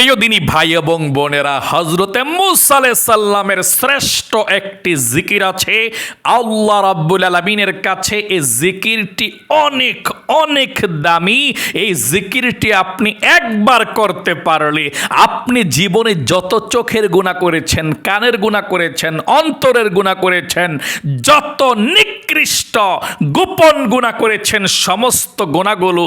প্রিয় দিনী ভাই এবং বোনেরা হজরতে মুসালে সাল্লামের শ্রেষ্ঠ একটি জিকির আছে। আল্লাহ রাব্বুল আলমিনের কাছে এই জিকিরটি অনেক অনেক দামি। এই জিকিরটি আপনি একবার করতে পারলে আপনি জীবনে যত চোখের গুণা করেছেন, কানের গুণা করেছেন, অন্তরের গুণা করেছেন, যত নিকৃষ্ট গোপন গুণা করেছেন, সমস্ত গুণাগুলো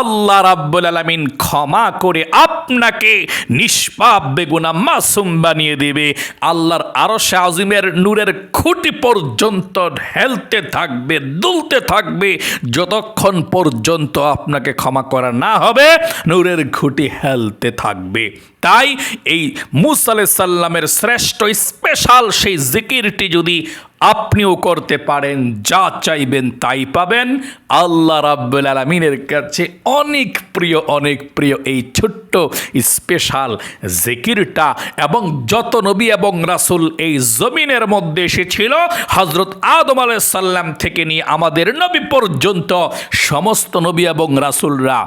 আল্লাহ রাব্বুল আলামিন ক্ষমা করে আপনাকে নিষ্পাপ বেগুনা মাসুম বানিয়ে দেবে। আল্লাহর আরশে আজিমের নূরের খুঁটি পর্যন্ত হেলতে থাকবে, দুলতে থাকবে। যতক্ষণ পর্যন্ত আপনাকে ক্ষমা করা না হবে, নূরের খুঁটি হেলতে থাকবে। তাই এই মুসা শ্রেষ্ঠ স্পেশাল সেই জিকিরটি যদি আপনিও করতে পারেন, যা চাইবেন তাই পাবেন। আল্লাহ রাব্বুল আলমিনের কাছে অনেক প্রিয় অনেক প্রিয় এই ছোট্ট স্পেশাল জিকিরটা এবং যত নবী এবং রাসূল এই জমিনের মধ্যে এসেছিল হজরত আদম আলাইসাল্লাম থেকে নিয়ে আমাদের নবী পর্যন্ত সমস্ত নবী এবং রাসূলরা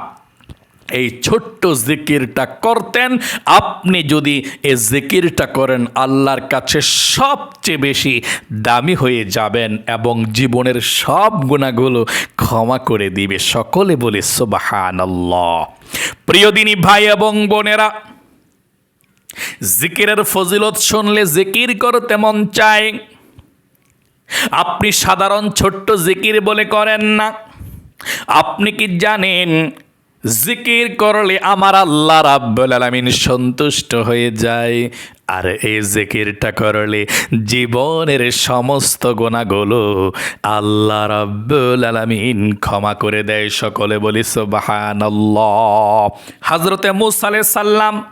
এই ছোট্ট জিকিরটা করতেন। আপনি যদি এই জিকিরটা করেন, আল্লাহর কাছে সবচেয়ে বেশি দামি হয়ে যাবেন এবং জীবনের সব গুণাগুলো ক্ষমা করে দিবে। সকলে বলে সুবাহান প্রিয় দিনী ভাই এবং বোনেরা, জিকিরের ফজিলত শুনলে জিকির করতে মন চায়। আপনি সাধারণ ছোট্ট জিকির বলে করেন না। আপনি কি জানেন জিকির করলে আমার আল্লাহ রাব্বুল আলামিন সন্তুষ্ট হয়ে যায়। আর এই জিকিরটা করলে জীবনের সমস্ত গোনাগুলো আল্লাহ রাব্বুল আলামিন ক্ষমা করে দেয়। সকলে বলি সুবহানাল্লাহ। হযরতে মুসা আলাইহিস সালাম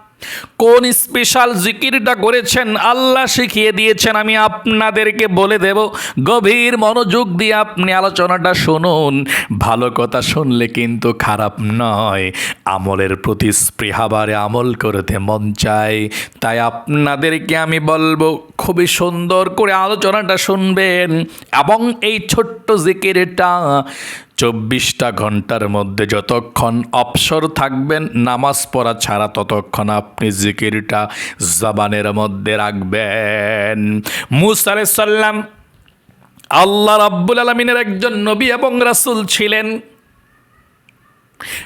কোন স্পেশাল জিকিরটা করেছেন? আল্লাহ শিখিয়ে দিয়েছেন, আমি আপনাদেরকে বলে দেব, গভীর মনোযোগ দিয়ে আপনি আলোচনাটা শুনুন। ভালো কথা শুনলে কিন্তু খারাপ নয়। আমলের প্রতি স্পৃহাবারে আমল করতে মন চায়। তাই আপনাদেরকে আমি বলব, খুবই সুন্দর করে আলোচনাটা শুনবেন। এবং এই ছোট্ট জিকিরটা চব্বিশটা ঘণ্টার মধ্যে যতক্ষণ অবসর থাকবেন, নামাজ পড়া ছাড়া ততক্ষণ আপনি জিকিরটা জবানের মধ্যে রাখবেন। মুসা আলাইহিস সাল্লাম আল্লাহ রাব্বুল আলমিনের একজন নবী এবং রাসূল ছিলেন।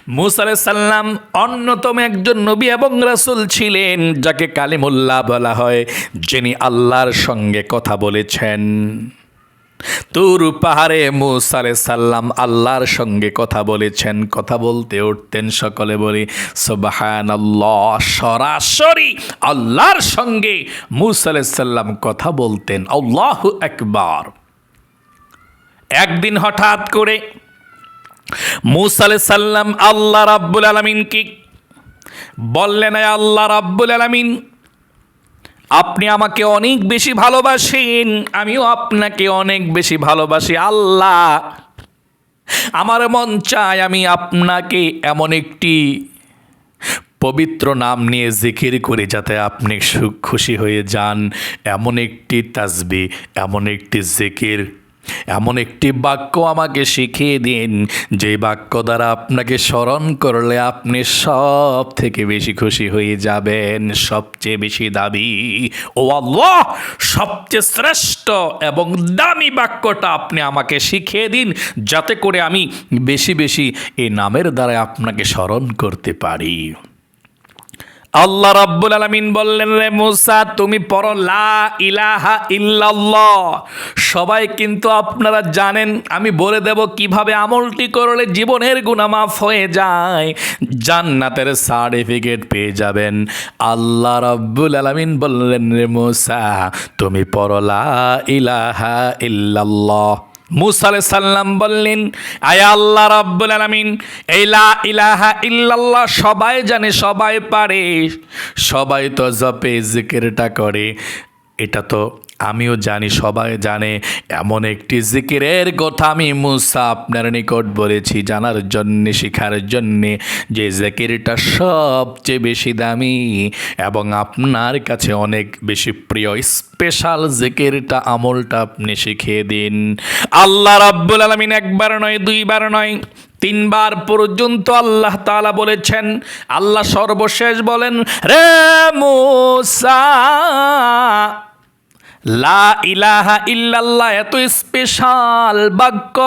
মুসা আলাইহিস সাল্লাম অন্যতম একজন নবী এবং রাসূল ছিলেন, যাকে কালিমুল্লাহ বলা হয়, যিনি আল্লাহর সঙ্গে কথা বলেছেন। তুর পাহাড়ে মুসা আলাইহিস সাল্লাম আল্লাহর সঙ্গে কথা বলেছেন, কথা বলতে উঠতেন সকলে বলি, সুবহানাল্লাহ, সরাসরি আল্লাহর সঙ্গে মুসা আলাইহিস সাল্লাম কথা বলতেন। আল্লাহু একবার একদিন হঠাৎ করে মুসা আলাইহিস সাল্লাম আল্লাহ রাব্বুল আলামিনকে বললেন আল্লাহ রাব্বুল আলামিন আপনি আমাকে অনেক বেশি ভালোবাসেন, আমিও আপনাকে অনেক বেশি ভালোবাসি। আল্লাহ, আমার মন চায় আমি আপনাকে এমন একটি পবিত্র নাম নিয়ে জিকির করি যাতে আপনি সুখ খুশি হয়ে যান। এমন একটি তাজবি এমন একটি জিকির এমন একটি বাক্য আমাকে শিখিয়ে দিন, যে বাক্য দ্বারা আপনাকে স্মরণ করলে আপনি সব থেকে বেশি খুশি হয়ে যাবেন। সবচেয়ে বেশি দাবি ও আল্লাহ, সবচেয়ে শ্রেষ্ঠ এবং দামি বাক্যটা আপনি আমাকে শিখিয়ে দিন, যাতে করে আমি বেশি বেশি এই নামের দ্বারা আপনাকে স্মরণ করতে পারি। আল্লাহ রাব্বুল আলামিন বললেন, রে মুসা, তুমি পড়ো লা ইলাহা ইল্লাল্লাহ। সবাই কিন্তু আপনারা জানেন, আমি বলে দেব কীভাবে আমলটি করলে জীবনের গুনাহ মাফ হয়ে যায়। জান্নাতের সার্টিফিকেট পেয়ে যাবেন। আল্লাহ রাব্বুল আলামিন বললেন, রে মুসা, তুমি পড়ো লা ইলাহা ইল্লাল্লাহ। মুসা আলাইহিস সাল্লাম বললেন, আয়া আল্লাহ রাব্বুল আলামিন, এই ইলাহা ইল্লাল্লাহ সবাই জানে, সবাই পারে, সবাই তো জপে, জিকিরটা করে। এটা তো আমিও জানি, সবাই জানে, এমন একটি জিকিরের কথা আমি মুসা আপনার নিকট বলেছি, জানার জন্যে, শেখার জন্যে, যে জিকিরটা সবচেয়ে বেশি দামি এবং আপনার কাছে অনেক বেশি প্রিয়। স্পেশাল জিকিরটা, আমলটা আপনি শিখিয়ে দিন। আল্লাহ রাব্বুল আলামিন একবার নয়, দুইবার নয়, তিনবার পর্যন্ত আল্লাহ তাআলা বলেছেন, আল্লাহ সর্বশেষ বলেন, রে মুসা লা ইলাহা ইল্লাল্লাহ, এত স্পেশাল বাক্য,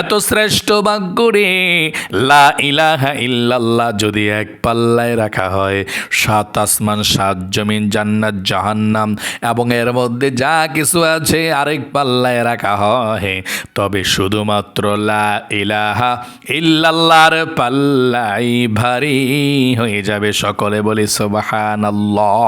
এত শ্রেষ্ঠ বাক্য রে। লা ইলাহা ইল্লাল্লাহ যদি এক পাল্লায় রাখা হয়, সাত আসমান, সাত জমিন, জান্নাত, জাহান্নাম, এবং এর মধ্যে যা কিছু আছে আরেক পাল্লায় রাখা হয়, তবে শুধুমাত্র লা ইলাহা ইল্লাল্লাহর পাল্লাই ভারী হয়ে যাবে। সকলে বলি, সুবহানাল্লাহ,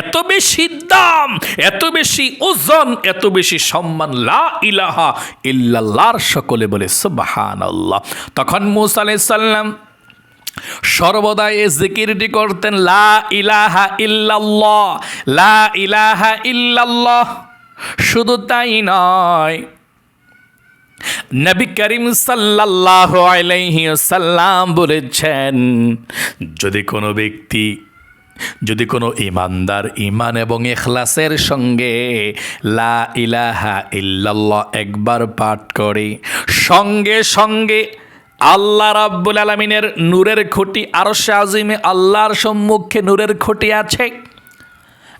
এত বেশি দাম, এত বেশি ওজন, এত বেশি সম্মান, লা ইলাহা ইল্লাল্লাহর সকলে বলে সুবহানাল্লাহ। তখন মুসা আলাইহিস সালাম সর্বদা এ জিকিরটি করতেন, লা ইলাহা ইল্লাল্লাহ, লা ইলাহা ইল্লাল্লাহ। শুধু তাই নয়, নবী করিম সাল্লাল্লাহু আলাইহি সাল্লাম বলেছেন, যদি কোনো ব্যক্তি যদি কোনো ইমানদার ইমান এবং এখলাসের সঙ্গে লা ইলাহা ইল্লাল্লাহ একবার পাঠ করে, সঙ্গে সঙ্গে আল্লাহ রাব্বুল আলমিনের নূরের খুঁটি আরও আজিমে আল্লাহর সম্মুখে নূরের খুঁটি আছে।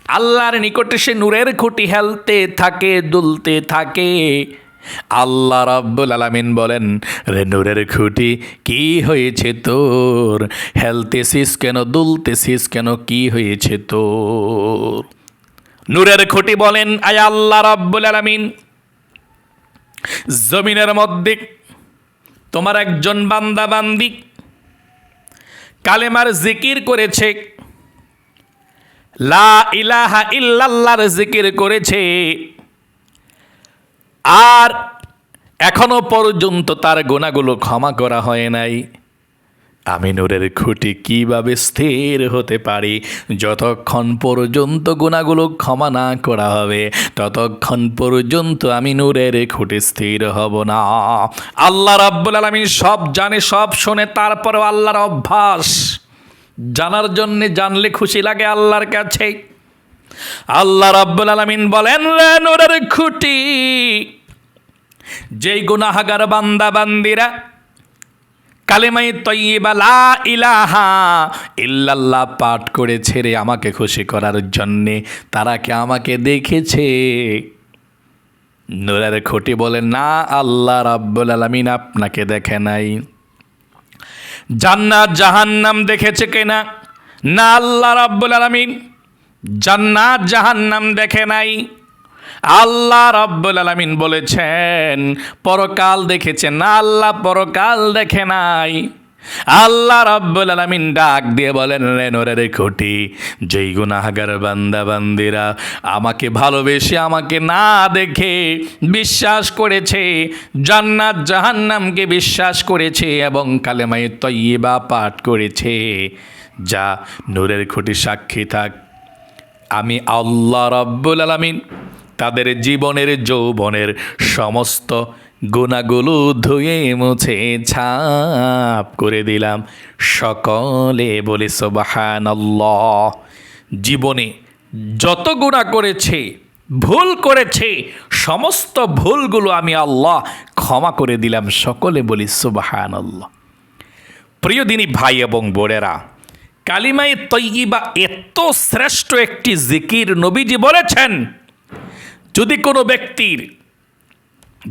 আল্লাহর নিকটে সে নূরের খুঁটি হেলতে থাকে, দুলতে থাকে। আল্লাহ রাব্বুল আলামিন বলেন, রে নূরের খুঁটি, কি হয়েছে তোর? হেলতেছিস কেন? দুলতেছিস কেন? কি হয়েছে তোর? নূরের খুঁটি বলেন, আয় আল্লাহ রাব্বুল আলামিন, জমিনের মধ্যে তোমার একজন বান্দা বান্দি কালেমার জিকির করেছে। লা ইলাহা ইল্লাল্লাহর জিকির করেছে। আর এখনও পর্যন্ত তার গোনাগুলো ক্ষমা করা হয় নাই। আমি নূরের খুঁটি কীভাবে স্থির হতে পারি? যতক্ষণ পর্যন্ত গুণাগুলো ক্ষমা না করা হবে, ততক্ষণ পর্যন্ত আমি নূরের খুঁটি স্থির হব না। আল্লাহ রাব্বুল আলামিন সব জানে, সব শোনে, তারপরেও আল্লাহর অভ্যাস। জানার জন্যে জানলে খুশি লাগে আল্লাহর কাছে। আল্লাহ রাব্বুল আলামিন বলেন, রে নূরের খুঁটি, যেই গুনাহাগার বান্দা বান্দিরা কালেমাই লা ইলাহা ইল্লাল্লাহ পাঠ করে ছেড়ে আমাকে খুশি করার জন্যে, তারা কি আমাকে দেখেছে? নূরের খুঁটি বলে, না, আল্লাহ রাব্বুল আলামিন আপনাকে দেখে নাই। জান্নাত জাহান্নাম দেখেছে কিনা? না, আল্লাহ রাব্বুল আলামিন জান্নাত জাহান্নাম দেখে নাই। আল্লাহ রাব্বুল আলামিন বলেছেন, পরকাল দেখেছেন না, আল্লাহ পরকাল দেখে নাই। আল্লাহ রাব্বুল আলামিন ডাক দিয়ে বলেন, রে নোরের খুঁটি, যেই গুনাহগার বান্দা বান্দিরা আমাকে ভালোবেসে আমাকে না দেখে বিশ্বাস করেছে, জান্নাত জাহান্নামকে বিশ্বাস করেছে এবং কালেমাই তৈবা পাঠ করেছে, যা নূরের খুঁটি সাক্ষী থাক আমি আল্লাহ রাব্বুল আলামিন তাদের জীবনের, যৌবনের সমস্ত গুণাগুলো ধুয়ে মুছে ছাপ করে দিলাম। সকলে বলে সোবাহান জীবনে যত গুণা করেছে, ভুল করেছে, সমস্ত ভুলগুলো আমি আল্লাহ ক্ষমা করে দিলাম। সকলে বলি সুবাহান আল্লাহ প্রিয় দিনী ভাই এবং বোনেরা কালিমাই তৈবা এত শ্রেষ্ঠ একটি জিকির নবীজি বলেছেন, যদি কোনো ব্যক্তির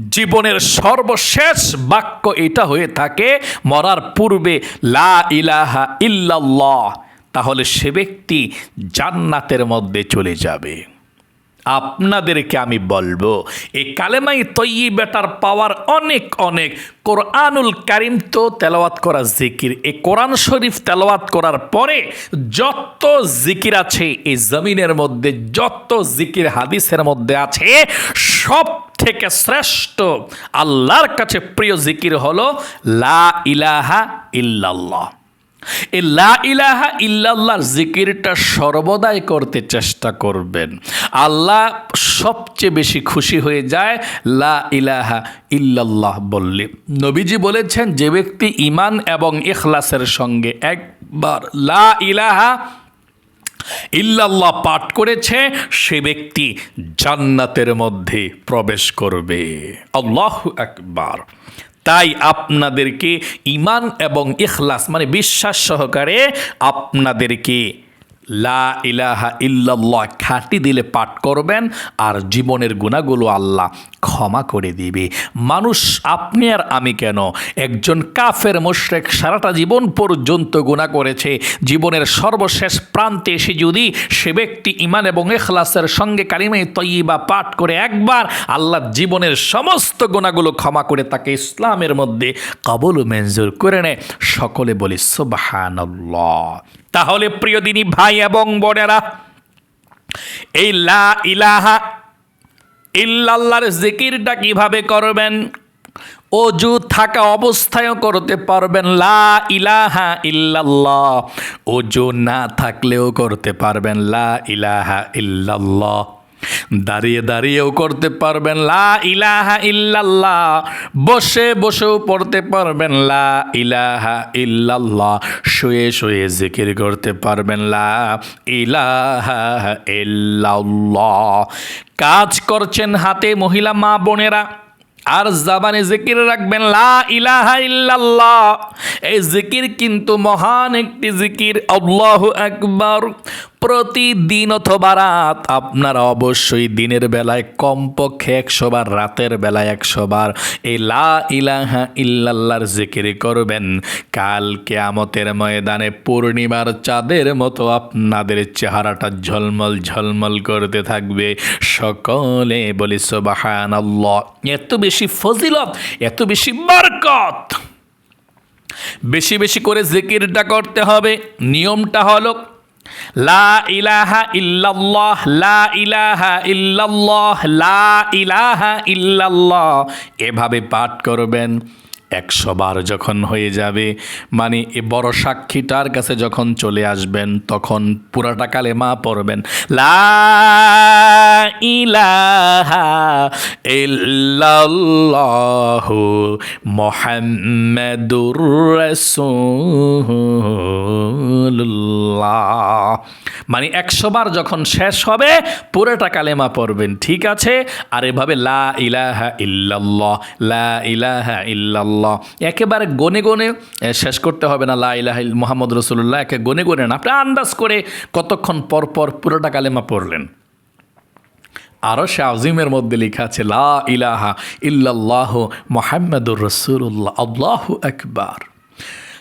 জীবনের সর্বশেষ বাক্য এটা হয়ে থাকে, মরার পূর্বে, লা ইলাহা ইল্লাল্লাহ, তাহলে সে ব্যক্তি জান্নাতের মধ্যে চলে যাবে। আপনাদেরকে আমি বলব এই কালেমাই তৈয়ি বেটার পাওয়ার অনেক অনেক। কোরআনুল কারিম তো তেলাওয়াত করা জিকির এই কোরআন শরীফ তেলাওয়াত করার পরে যত জিকির আছে এই জমিনের মধ্যে যত জিকির হাদিসের মধ্যে আছে সব থেকে শ্রেষ্ঠ আল্লাহর কাছে প্রিয় জিকির হলো লা ইলাহা ইল্লাল্লাহ। এই লা ইলাহা ইল্লাল্লাহর জিকিরটা সর্বদাই করতে চেষ্টা করবেন। আল্লাহ সবচেয়ে বেশি খুশি হয়ে যায় লা ইলাহা ইল্লাল্লাহ বললে। নবীজি বলেছেন, যে ব্যক্তি ইমান এবং ইখলাসের সঙ্গে একবার লা ইলাহা ইল্লাল্লাহ পাঠ করেছে, সে ব্যক্তি জান্নাতের মধ্যে প্রবেশ করবে। আল্লাহ একবার তাই আপনাদেরকে ইমান এবং ইখলাস মানে বিশ্বাস সহকারে আপনাদেরকে লা ইলাহা ইল্লাল্লাহ খাঁটি দিলে পাঠ করবেন আর জীবনের গুণাগুলো আল্লাহ ক্ষমা করে দিবে। মানুষ, আপনি আর আমি কেন? একজন কাফের মোশরেক সারাটা জীবন পর্যন্ত গুণা করেছে। জীবনের সর্বশেষ প্রান্তে এসে যদি সে ব্যক্তি ইমান এবং এখলাসের সঙ্গে কালিমে তৈবা পাঠ করে একবার আল্লাহ জীবনের সমস্ত গুণাগুলো ক্ষমা করে তাকে ইসলামের মধ্যে কবল মেঞ্জুর করে নেয়, সকলে বলি সুবাহান্লাহ তাহলে প্রিয় দিনী ভাই এবং বোনেরা, এই লা ইলাহা ইল্লাল্লাহর জিকিরটা কীভাবে করবেন? অজু থাকা অবস্থায়ও করতে পারবেন। লা ইলাহা ইল্লাল্লাহ। অজু না থাকলেও করতে পারবেন। লা ইলাহা ইল্লাল্লাহ। দাঁড়িয়ে দাঁড়িয়েও করতে পারবেন। লা ইলাহা ইল্লাল্লাহ। বসে বসেও পড়তে পারবেন। লা ইলাহা ইল্লাল্লাহ। শুয়ে শুয়ে জিকির করতে পারবেন। লা ইলাহা ইল্লাল্লাহ। কাজ করছেন হাতে মহিলা মা বোনেরা। আর জাবানে জিকির রাখবেন। লা ইলাহা ইল্লাল্লাহ। এই জিকির কিন্তু মহান একটি জিকির। আল্লাহু আকবার। প্রতিদিন অথবা রাত, আপনারা অবশ্যই দিনের বেলায় কমপক্ষে একশো বার, রাতের বেলায় একশো বার এই লা ইলাহা ইল্লাল্লাহর জিকির করবেন। কাল কেয়ামতের ময়দানে পূর্ণিমার চাঁদের মতো আপনাদের চেহারাটা ঝলমল ঝলমল করতে থাকবে। সকলে বলি সোবাহান এত বেশি ফজিলত, এত বেশি বরকত। বেশি বেশি করে জিকিরটা করতে হবে। নিয়মটা হলো লা ইলাহা ইল্লাল্লাহ লা ইলাহা ইল্লাল্লাহ লা ইলাহা ইল্লাল্লাহ। এভাবে পাঠ করবেন। একশো বার যখন হয়ে যাবে মানে এ বড় সাক্ষীটার কাছে যখন চলে আসবেন, তখন পুরাটা কালেমা পড়বেন। লা ইলাহা ইল্লাল্লাহু মুহাম্মাদুর রাসূলুল্লাহ। মানে একশো বার যখন শেষ হবে, পুরোটা কালেমা পড়বেন, ঠিক আছে? আর এভাবে লা ইলাহা ইল্লাল্লাহ, লা ইলাহা ইল্লাল্লাহ একেবারে গনে গনে শেষ করতে হবে না, লা ইলাহা ইল- মুহাম্মদ রসুল্লাহ একে গনে গনে না। আপনি আন্দাজ করে কতক্ষণ পর পর পুরোটা কালেমা পড়লেন? আরও সে আজিমের মধ্যে লেখা আছে, লা ইলাহা ইল্লাল্লাহ মোহাম্মদুর রসুল্লাহ আল্লাহ আকবার।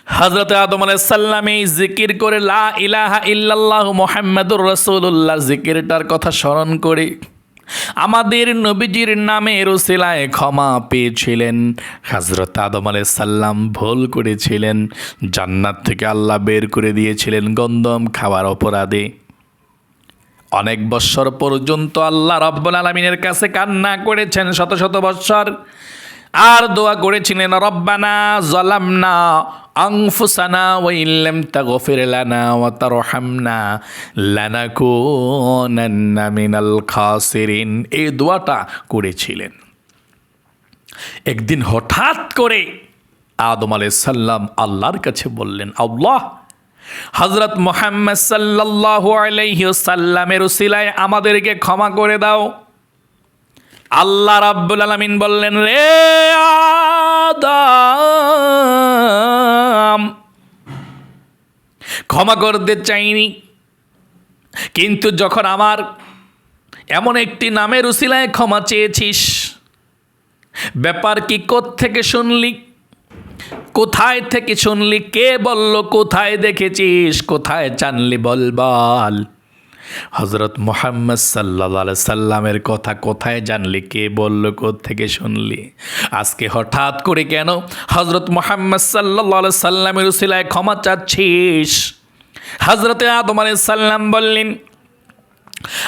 হজরত আদম আলাইসাল্লাম এই জিকির করে, লা ইলাহা ইল্লাল্লাহ মোহাম্মদুর রসুল্লাহ জিকিরটার কথা স্মরণ করে আমাদের নবীজির নামে রসিলায় ক্ষমা পেয়েছিলেন। হজরত আদম আলাই সাল্লাম ভুল করেছিলেন। জান্নাত থেকে আল্লাহ বের করে দিয়েছিলেন গন্দম খাওয়ার অপরাধে। অনেক বৎসর পর্যন্ত আল্লাহ রব্বুল আলমিনের কাছে কান্না করেছেন, শত শত বৎসর আর দোয়া করেছিলেন, রব্বানা জলামনা খাসিরিন এই করেছিলেন। একদিন হঠাৎ করে আদম আলাইহিস সাল্লাম আল্লাহর কাছে বললেন, আল্লাহ হজরত মোহাম্মদ সাল্লাল্লাহু আলাইহি সাল্লামের উসিলায় আমাদেরকে ক্ষমা করে দাও। আল্লাহ রাব্বুল আলামিন বললেন, রে আদম ক্ষমা করতে চাইনি। কিন্তু যখন আমার এমন একটি নামের উসিলায় ক্ষমা চেয়েছিস, ব্যাপার কি থেকে শুনলি? কোথায় থেকে শুনলি? কে বলল, কোথায় দেখেছিস? কোথায় জানলি বল বল হজরত মোহাম্মদ সাল্লা সাল্লামের কথা কোথায় জানলি? কে বলল? থেকে শুনলি? আজকে হঠাৎ করে কেন হজরত মোহাম্মদ সাল্লা সাল্লামের উসিলায় ক্ষমা চাচ্ছিস? হজরতে আদম আলাই সাল্লাম বললেন,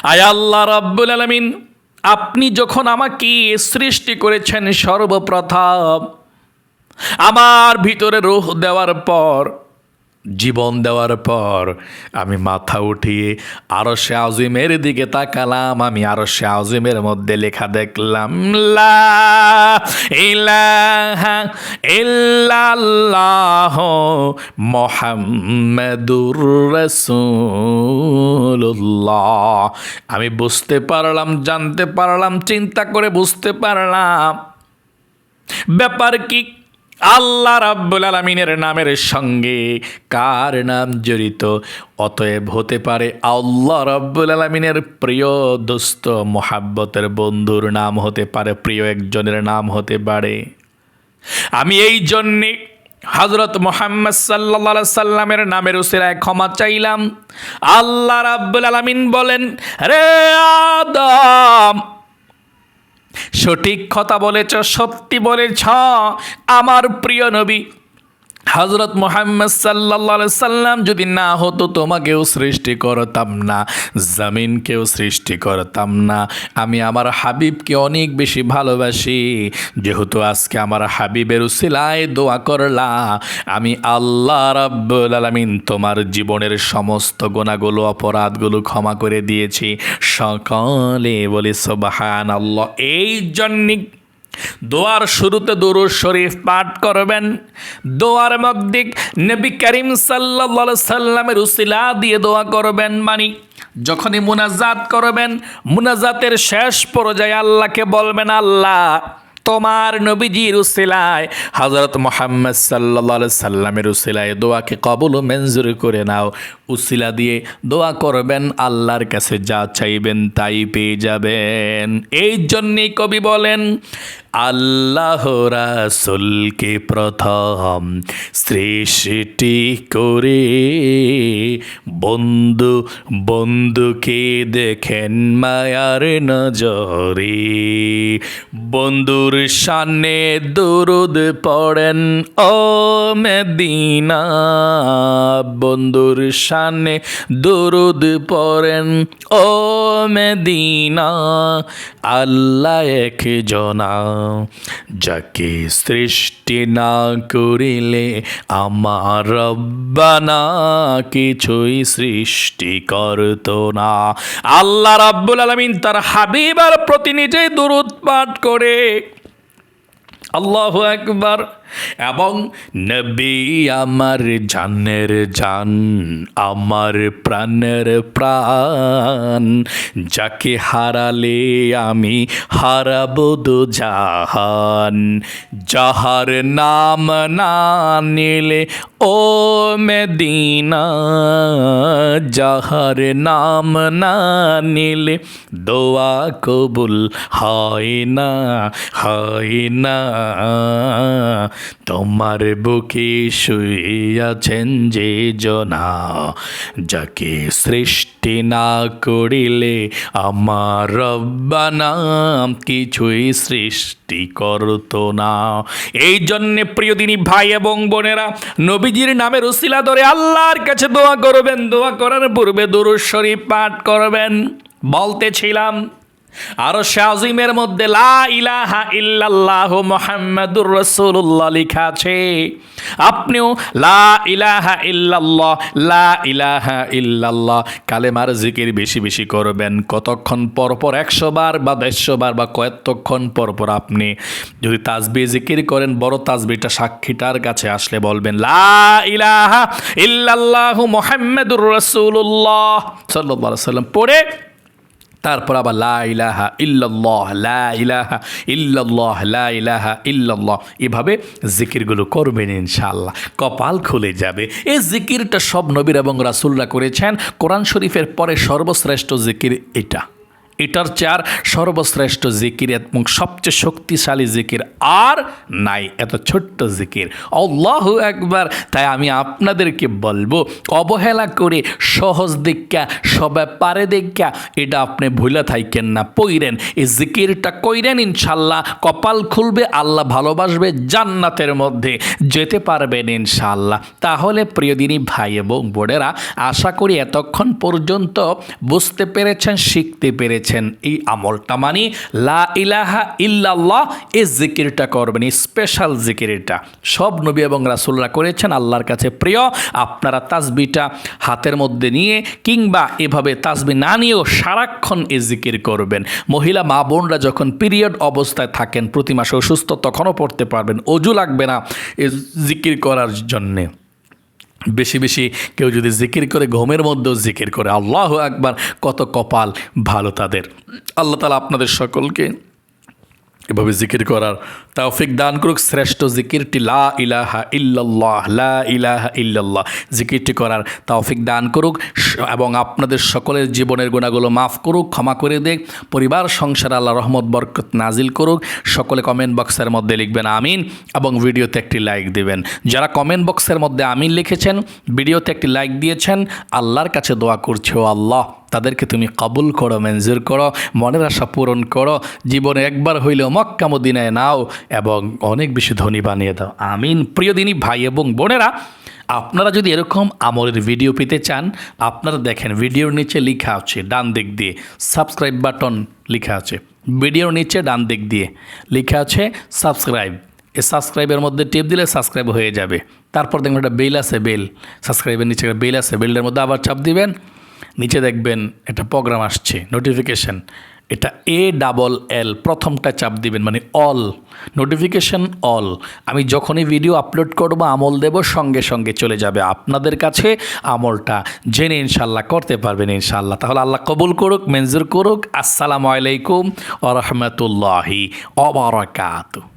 আয় আল্লাহ রব্বুল আলমিন, আপনি যখন আমাকে সৃষ্টি করেছেন সর্বপ্রথম, আমার ভিতরে রোহ দেওয়ার পর জীবন দেওয়ার পর আমি মাথা উঠিয়ে আরও সে আজিমের দিকে তাকালাম। আমি আরও সে আজিমের মধ্যে লেখা দেখলাম ইল্লাল্লাহ আমি বুঝতে পারলাম, জানতে পারলাম, চিন্তা করে বুঝতে পারলাম। ব্যাপার কি আল্লাহ রাব্বুল আলমিনের নামের সঙ্গে কার নাম জড়িত? অতএব হতে পারে আল্লাহ রাব্বুল আলমিনের প্রিয় দোস্ত, মোহাব্বতের বন্ধুর নাম হতে পারে, প্রিয় একজনের নাম হতে পারে। আমি এই জন্যে হজরত মোহাম্মদ সাল্লা সাল্লামের নামের উসিরায় ক্ষমা চাইলাম। আল্লাহ রাব্বুল আলমিন বলেন, রে আদম সঠিক কথা বলেছ সত্যি বলেছ আমার প্রিয় নবী হজরত মোহাম্মদ সাল্লা সাল্লাম যদি না হতো, তোমাকেও সৃষ্টি করতাম না, জমিনকেও সৃষ্টি করতাম না। আমি আমার হাবিবকে অনেক বেশি ভালোবাসি, যেহেতু আজকে আমার হাবিবের উসিলায় দোয়া করলা আমি আল্লাহ রাব্বুল আলামিন তোমার জীবনের সমস্ত গোনাগুলো অপরাধগুলো ক্ষমা করে দিয়েছি। সকলে বলি সোবাহান আল্লাহ এই জন্যে দোয়ার শুরুতে দুরুদ শরীফ পাঠ করবেন। দোয়ার মধ্যে নবী করিম সাল্লা সাল্লামের উসিলা দিয়ে দোয়া করবেন মানি। যখনই মুনাজাত করবেন, মুনাজাতের শেষ পর্যায়ে আল্লাহকে বলবেন, আল্লাহ, তোমার নবীজির উসিলায় হজরত মোহাম্মদ সাল্লা সাল্লামের উসিলায় দোয়াকে কবল মঞ্জুর করে নাও। উসিলা দিয়ে দোয়া করবেন, আল্লাহর কাছে যা চাইবেন তাই পেয়ে যাবেন। এই জন্যেই কবি বলেন, আল্লাহ রাসুলকে প্রথম সৃষ্টি করে বন্ধু বন্ধুকে দেখেন মায়ার নজরে। বন্ধুর সামনে দুরুদ পড়েন, ও মেদিনা। বন্ধুর সামনে দরুদ পড়েন, ও মেদিনা, আল্লাহ এক জনা, যাকে সৃষ্টি না করিলে আমার রব্বানা কিছুই সৃষ্টি করতো না। আল্লাহ রাব্বুল আলমিন তার হাবিবার প্রতি নিজেই দূরত পাঠ করে। আল্লাহ একবার এবং নবী আমার জানের জান, আমার প্রাণের প্রাণ। যাকে হারালে আমি হারাবো দু জাহান যাহার নাম না নিলে ও মেদিনা, যাহার নাম না নিলে দোয়া কবুল হয় না হয় না। তোমার বুকে শুয়েছেন যে জনা, যাকে সৃষ্টি না করিলে আমার রব্বানা কিছুই সৃষ্টি করতো না। এই জন্যে প্রিয়দিনী ভাই এবং বোনেরা, নবীজির নামের উসিলা ধরে আল্লাহর কাছে দোয়া করবেন, দোয়া করার পূর্বে দুরুশ্বরী পাঠ করবেন। বলতেছিলাম আরও শাজিমের মধ্যে লা ইলাহা ইল্লাল্লাহ মোহাম্মদুর রসুল্লাহ লেখা আছে, আপনিও লা ইলাহা ইল্লাল্লাহ, লা ইলাহা ইল্লাল্লাহ কালেমার জিকির বেশি বেশি করবেন। কতক্ষণ পর একশো বার বা দেড়শো বার বা কয়েকক্ষণ পর পর আপনি যদি তাজবি জিকির করেন, বড় তাজবিটা সাক্ষীটার কাছে আসলে বলবেন, লা ইলাহা ইল্লাল্লাহু মোহাম্মদুর রসুল্লাহ সাল্লাহ সাল্লাম পড়ে তারপর আবার লা ইলাহা ইল্লাল্লাহ, লা ইলাহা ইল্লাল্লাহ, লা ইলাহা ইল্লাল্লাহ। এভাবে জিকিরগুলো করবেন ইনশাআল্লাহ। কপাল খুলে যাবে। এই জিকিরটা সব নবীর এবং রাসূলরা করেছেন। কোরআন শরীফের পরে সর্বশ্রেষ্ঠ জিকির এটা। এটার চার সর্বশ্রেষ্ঠ জিকির, এবং সবচেয়ে শক্তিশালী জিকির আর নাই, এত ছোট্ট জিকির। আল্লাহু একবার তাই আমি আপনাদেরকে বলব, অবহেলা করে, সহজ দীক্ষা সবাই পারে দীক্ষা, এটা আপনি ভুলে থাকেন না, পইরেন। এই জিকিরটা কইরেন ইনশাল্লাহ, কপাল খুলবে, আল্লাহ ভালোবাসবে, জান্নাতের মধ্যে যেতে পারবেন ইনশাল্লাহ। তাহলে প্রিয়দিনী ভাই এবং বোনেরা, আশা করি এতক্ষণ পর্যন্ত বুঝতে পেরেছেন, শিখতে পেরেছেন এই আমলটা মানে লা ইলাহা ইল্লাল্লাহ এই জিকিরটা করবেন স্পেশাল জিকির এটা সব নবী এবং রাসুলরা করেছেন আল্লাহর কাছে প্রিয়। আপনারা তাসবিটা হাতের মধ্যে নিয়ে কিংবা এভাবে তাসবি না নিয়েও সারাক্ষণ এ জিকির করবেন। মহিলা মা বোনরা যখন পিরিয়ড অবস্থায় থাকেন, প্রতি মাসে অসুস্থ, তখনও পড়তে পারবেন। অজু লাগবে না এ জিকির করার জন্যে। বেশি বেশি কেউ যদি জিকির করে, ঘুমের মধ্যেও জিকির করে, আল্লাহ একবার কত কপাল ভালো তাদের। আল্লাহ তালা আপনাদের সকলকে এভাবে জিকির করার তৌফিক দান করুক শ্রেষ্ঠ জিকিরটি, লা ইলাহা ইল্লাল্লাহ, লা ইলাহা ইল্লাল্লাহ জিকিরটি করার তৌফিক দান করুক এবং আপনাদের সকলের জীবনের গুণাগুলো মাফ করুক, ক্ষমা করে দেখ পরিবার, সংসার, আল্লাহ রহমত, বরকত নাজিল করুক। সকলে কমেন্ট বক্সের মধ্যে লিখবেন আমিন এবং ভিডিওতে একটি লাইক দিবেন। যারা কমেন্ট বক্সের মধ্যে আমিন লিখেছেন, ভিডিওতে একটি লাইক দিয়েছেন, আল্লাহর কাছে দোয়া করছে, ও আল্লাহ, তাদেরকে তুমি কবুল করো, মঞ্জুর করো, মনের আশা পূরণ করো, জীবনে একবার হইলেও মক্কা মদিনায় নাও এবং অনেক বেশি ধনী বানিয়ে দাও। আমিন। প্রিয় দিনী ভাই এবং বোনেরা, আপনারা যদি এরকম আমলের ভিডিও পেতে চান, আপনারা দেখেন ভিডিওর নিচে লেখা আছে, ডান দিক দিয়ে সাবস্ক্রাইব বাটন লেখা আছে। ভিডিওর নিচে ডান দিক দিয়ে লেখা আছে সাবস্ক্রাইব এই সাবস্ক্রাইবের মধ্যে টিপ দিলে সাবস্ক্রাইব হয়ে যাবে। তারপর দেখবেন একটা বেল আছে বেল সাবস্ক্রাইবের নিচে একটা বেল আছে বেলের মধ্যে আবার চাপ দিবেন। নিচে দেখবেন একটা প্রোগ্রাম আসছে নোটিফিকেশন এটা এ ডাবল এল প্রথমটা চাপ দিবেন মানে অল নোটিফিকেশন অল আমি যখনই ভিডিও আপলোড করব, আমল দেব, সঙ্গে সঙ্গে চলে যাবে আপনাদের কাছে আমলটা। জেনে ইনশাল্লাহ করতে পারবেন ইনশাল্লাহ। তাহলে আল্লাহ কবুল করুক মেনজুর করুক। আসসালামু আলাইকুম ও রহমতুল্লাহি অবরাকাতু